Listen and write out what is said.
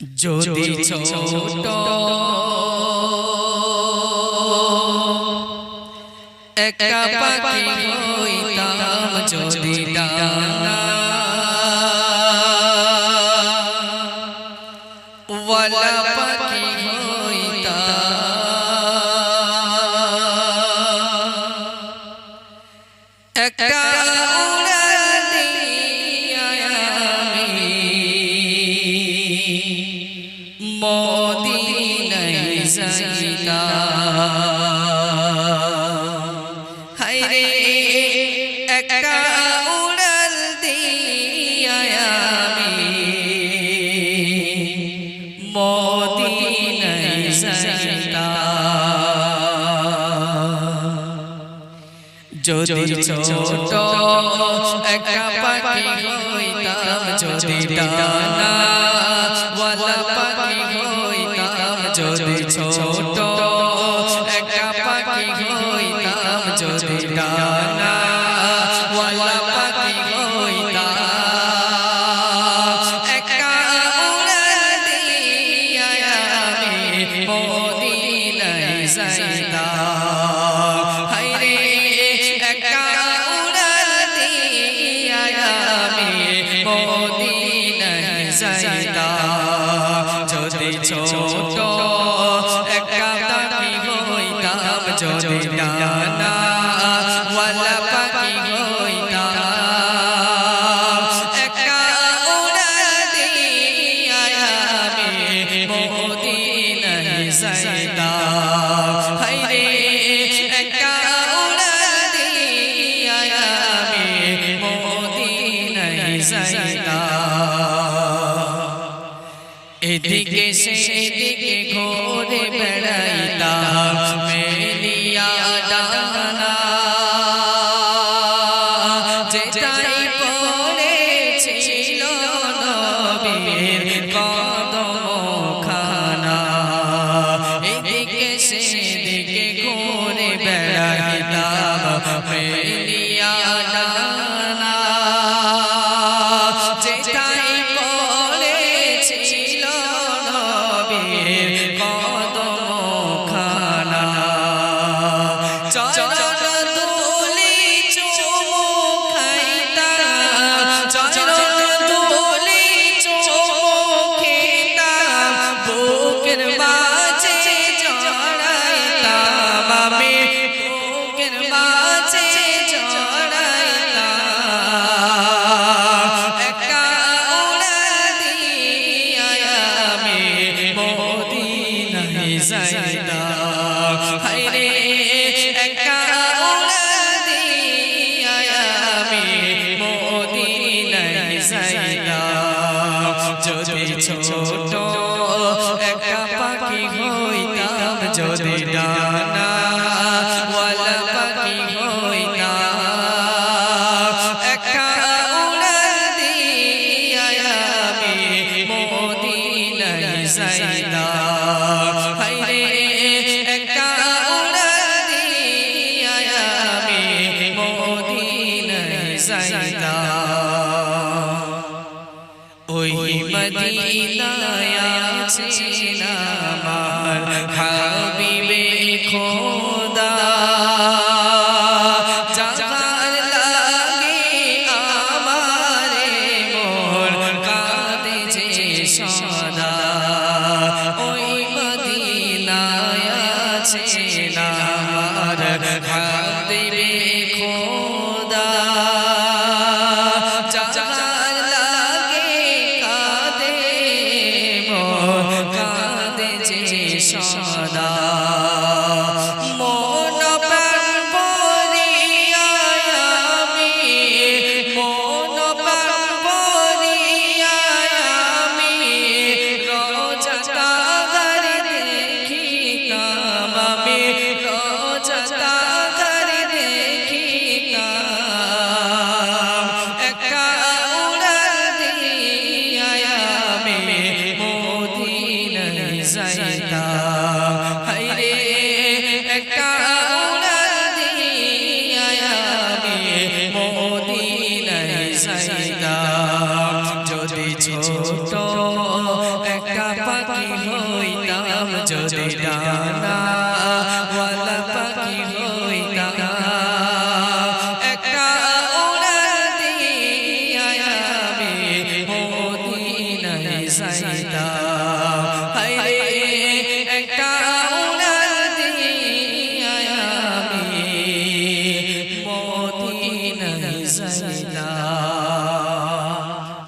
যদি ছোট একটা পাখি হইতাম যদি ওয়ালা পাখি হইতাম। একটা মদিনায় যাইতাম হায়রে একটা উড়াল দিয়া আমি মদিনায় যাইতাম যদি ছোট একটা পাখি হইতাম যদি ডানা ওয়ালা পাখি হইতাম যদি একটা পাখি হইতাম যদি ডানা ওয়ালা পাখি হইতাম। একটা উড়াল দিয়া আমি মদিনায় যাইতাম। হায়রে, একটা উড়াল দিয়া আমি মদিনায় এদিকে সেদিকে Amen. Amen. হায়রে একা আমি মদিনায় যাইতাম যদি ছোট একটা পাখি হইতাম যদি আছেন আমার সদা। দিয়া